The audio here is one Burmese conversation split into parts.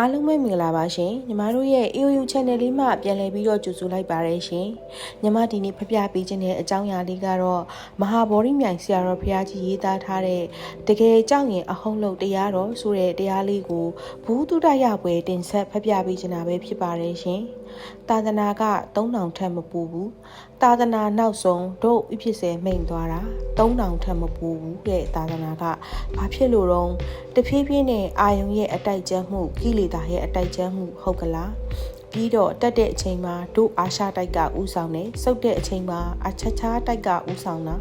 အားလုံးပဲမင်္ဂလာပါရှင်ညီမတို့ရဲ့ AOU channel လေးမှာပြန်လည်ပြီးတော့ကြိုဆိုလိုက်ပါရရှင်ညီမဒီနေ့ဖပြပေးခြင်းတဲ့အကြောင်းအရာလေးကတော့မဟာဗောဓိမြိုင်ဆရာတော်ဘုရားကြီးရေးသားထားတဲ့တကယ်ကြောင့်ရင်အဟုံးလို့တရားတော်ဆိုတဲ့တရားလေးကိုဘူးတုဒရပွဲတင်ဆက်ဖပြပေးခြင်းတာပဲဖြစ်ပါတယ်ရှင်သာသနာက3000ထက်မပူဘူးသာသနာနောက်ဆုံးတို့ဥဖြစ်စေမိန်သွားတာ3000ထက်မပူဘူးတဲ့သာသနာကဘာဖြစ်လို့တော့တဖြည်းဖြည်းနဲ့အာယုံရဲ့အတိုက်ကျမှုကိလေသာရဲ့အတိုက်ကျမှုဟုတ်ကလားပြီးတော့တက်တဲ့အချိန်မှာတို့အာရှတိုက်ကဥဆောင်တယ်စုပ်တဲ့အချိန်မှာအချက်ချားတိုက်ကဥဆောင်တာ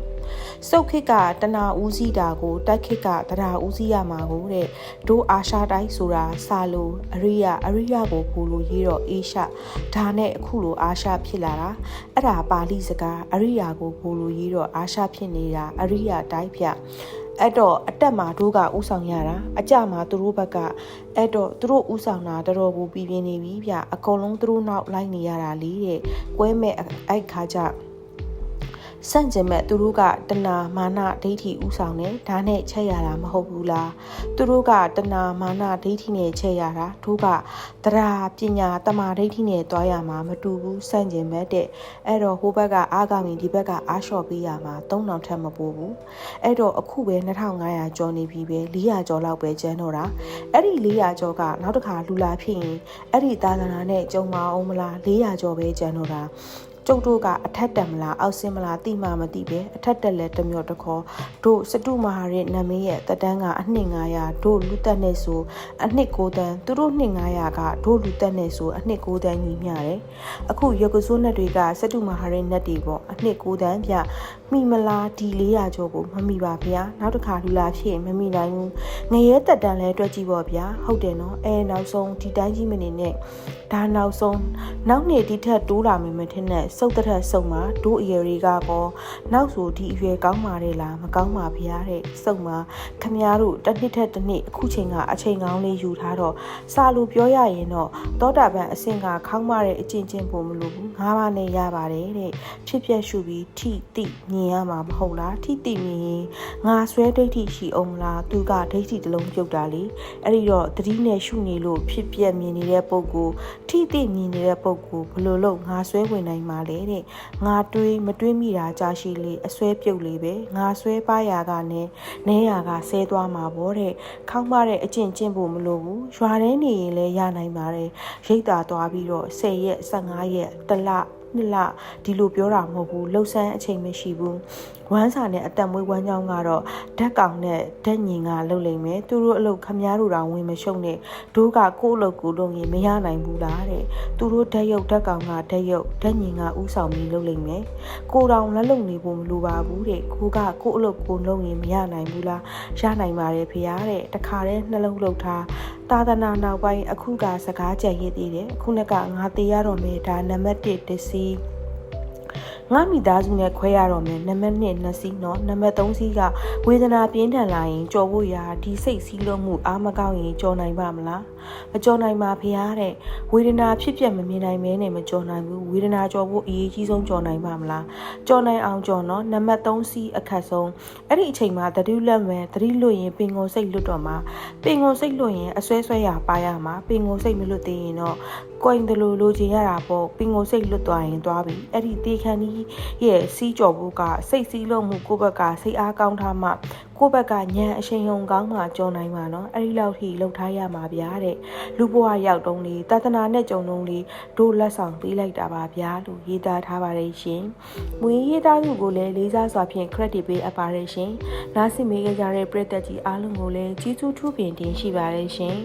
စုတ်ခစ်ကတနာဦးစီးတာကိုတိုက်ခစ်ကတရာဦးစီးရမှာကိုတဲ့ဒိုအာရှာတိုင်းဆိုတာစာလိုအရိယအရိယကိုပူလို့ရေးတော့အေရှာဒါနဲ့အခုလိုအာရှာဖြစ်လာတာအဲ့ဒါပါဠိစကားအရိယကိုပူလို့ရေးတော့အာရှာဖြစ်နေတာအရိယတိုင်းဖြ အဲ့တော့အတက်မှာတို့ကဥဆောင်ရတာအကြမှာသူတို့ဘက်ကအဲ့တော့သူတို့ဥဆောင်တာတော်တော်ကိုပြည်ပြင်းနေပြီဗျအကုန်လုံးသူတို့နောက်လိုက်နေရတာလေးတဲ့ကွဲမဲ့အဲ့ခါကျ ဆန့်ကျင်မဲ့သူတို့ကတဏမာနဒိဋ္ဌိဥဆောင်တယ်ဒါနဲ့ချက်ရတာမဟုတ်ဘူးလားသူတို့ကတဏမာနဒိဋ္ဌိနဲ့ချက်ရတာတို့ကတရားပညာတမာဒိဋ္ဌိနဲ့တွားရမှာမတူဘူးဆန့်ကျင်မဲ့တဲ့အဲ့တော့ဟိုဘက်ကအားကောင်းရင်ဒီဘက်ကအားလျှော့ပေးရမှာ3000ထက်မပိုးဘူးအဲ့တော့အခုပဲ2500ကျော်နေပြီပဲ400ကျော်လောက်ပဲကျန်တော့တာအဲ့ဒီ400ကျော်ကနောက်တစ်ခါလူလာဖြစ်ရင်အဲ့ဒီသာသနာနဲ့ကြုံမအောင်မလား400ကျော်ပဲကျန်တော့တာ ကျုပ်တို့ကအထက်တက်မလားအောက်ဆင်းမလားတိမှမသိပဲအထက်တက်လဲတမျောတခေါ်တို့စတုမဟာရဲ့နာမည်ရဲ့တတန်းကအနှစ်900တို့လူတက်နေဆိုအနှစ်9တန်းသူတို့နှစ်900ကတို့လူတက်နေဆိုအနှစ်9တန်းညီမျှတယ်အခုရုပ်ကစိုးနဲ့တွေကစတုမဟာရဲ့နက်တွေပေါ့အနှစ်9တန်းပြမိမလားဒီ400ကျော်ကိုမမိပါဗျာနောက်တစ်ခါလူလာဖြစ်မမိနိုင်ဘူးငရဲတက်တန်လဲတွက်ကြည့်ပေါ့ဗျာဟုတ်တယ်နော်အဲနောက်ဆုံးဒီတိုင်းကြီးမနေနဲ့ဒါနောက်ဆုံးနောက်နေ့ဒီထက်တိုးလာမယ်မထင်နဲ့စုတ်တဲ့စုံမှာဒို့အရွယ်တွေကကောနောက်ဆိုဒီအရွယ်ကောင်းပါလေလားမကောင်းပါဗျာတဲ့စုံမှာခမည်းတော်တစ်နှစ်ထက်တစ်နှစ်အခုချိန်ကအချိန်ကောင်းလေးယူထားတော့စာလိုပြောရရင်တော့တောတာပန်အဆင့်ကခေါင်းမတဲ့အကျင့်ချင်းပုံမလို့ဘူးငါးပါးနဲ့ရပါတယ်တဲ့ဖြစ်ပြရှုပြီးထိတိမြင်ရမှာမဟုတ်လားထိတိမြင်ရင်ငါဆွဲဒိဋ္ဌိရှိအောင်လားသူကဒိဋ္ဌိတလုံးပြုတ်တာလေအဲ့ဒီတော့တတိနဲ့ရှုနေလို့ဖြစ်ပြမြင်နေတဲ့ပုံကိုထိတိမြင်နေတဲ့ပုံကိုဘလို့လို့ငါဆွဲဝင်နိုင်မှာလဲတဲ့ငါတွေးမတွေးမိတာကြာရှိလေအဆွဲပြုတ်လေပဲငါဆွဲပါရာကနဲ့နဲရာကဆဲသွားမှာပေါ့တဲ့ခေါင်းမတဲ့အကျင့်ကျင့်ဖို့မလိုဘူးရွာထဲနေရင်လည်းရနိုင်ပါတယ်ရိတ်တာသွားပြီးတော့10ရက်15ရက်တလနှစ်လဒီလိုပြောတာမဟုတ်ဘူးလှုပ်ဆန်းအချိန်မရှိဘူး ဝမ်းစာနဲ့အသက်မွေးဝမ်းကြောင်းကတော့ဓာတ်ကောင်နဲ့ဓာတ်ညင်ကလှုပ်လိမ့်မယ်သူတို့အလုပ်ခမားတို့တောင်ဝင်မရှုံနဲ့ဒိုးကကိုယ့်အလုပ်ကိုလုပ်ရင်မရနိုင်ဘူးလားတဲ့သူတို့ဓာတ်ရုပ်ဓာတ်ကောင်ကဓာတ်ရုပ်ဓာတ်ညင်ကဥဆောင်ပြီးလုပ်လိမ့်မယ်ကိုတောင်လက်လုံနေဖို့မလိုပါဘူးတဲ့ကိုကကိုယ့်အလုပ်ကိုလုပ်ရင်မရနိုင်ဘူးလားရနိုင်ပါတယ်ဖေရတဲ့တခါတည်းနှလုံးလှုပ်ထားသာသနာနောက်ပိုင်းအခုကစကားကြံရည်သေးတယ်ခုနကငါတေးရတော့မယ်ဒါနံပါတ်1တစီ ငါမိသားစုနဲ့ခွဲရတော့မယ်နံပါတ်2နှစ်စီးနော်နံပါတ်3စီးကဝေဒနာပြင်းထန်လာရင်ကြော်ဖို့ရာဒီစိတ်စည်းလုံးမှုအားမကောင်းရင်ကြော်နိုင်ပါမလားမကြော်နိုင်ပါဖရားတဲ့ဝေဒနာဖြစ်ပြမမြင်နိုင်မဲနဲ့မကြော်နိုင်ဘူးဝေဒနာကြော်ဖို့အရေးကြီးဆုံးကြော်နိုင်ပါမလားကြော်နိုင်အောင်ကြော်နော်နံပါတ်3စီးအခက်ဆုံးအဲ့ဒီအချိန်မှာသတိလက်မယ်သတိလွတ်ရင်ပင်ကိုစိတ်လွတ်တော့မှာပင်ကိုစိတ်လွတ်ရင်အဆွဲဆွဲရပါရမှာပင်ကိုစိတ်မလွတ်သေးရင်တော့ကိုင်တလူလိုချင်ရတာပေါ့ပင်ကိုစိတ်လွတ်သွားရင်သွားပြီအဲ့ဒီတေခန်ကြီးရဲ့စီးကြော်ဖို့ကစိတ်စည်းလုံးမှုကိုယ့်ဘက်ကစိတ်အားကောင်းထားမှကိုယ့်ဘက်ကညံအရှိန်ဟုန်ကောင်းမှကြော်နိုင်မှာနော်အဲ့ဒီလောက်ထိလှုပ်ထားရမှာဗျာတဲ့လူဘဝရောက်တုံးလေးတသနာနဲ့ကြုံတုံးလေးတို့လက်ဆောင်ပေးလိုက်တာပါဗျာလို့ရေးသားထားပါတယ်ရှင်မွေးရေးသားမှုကိုလည်းလေးစားစွာဖြင့် credit ပေးအပ်ပါတယ်ရှင်နားဆင်မိကြတဲ့ပရိသတ်ကြီးအားလုံးကိုလည်းကျေးဇူးထူးပင်တင်ရှိပါတယ်ရှင်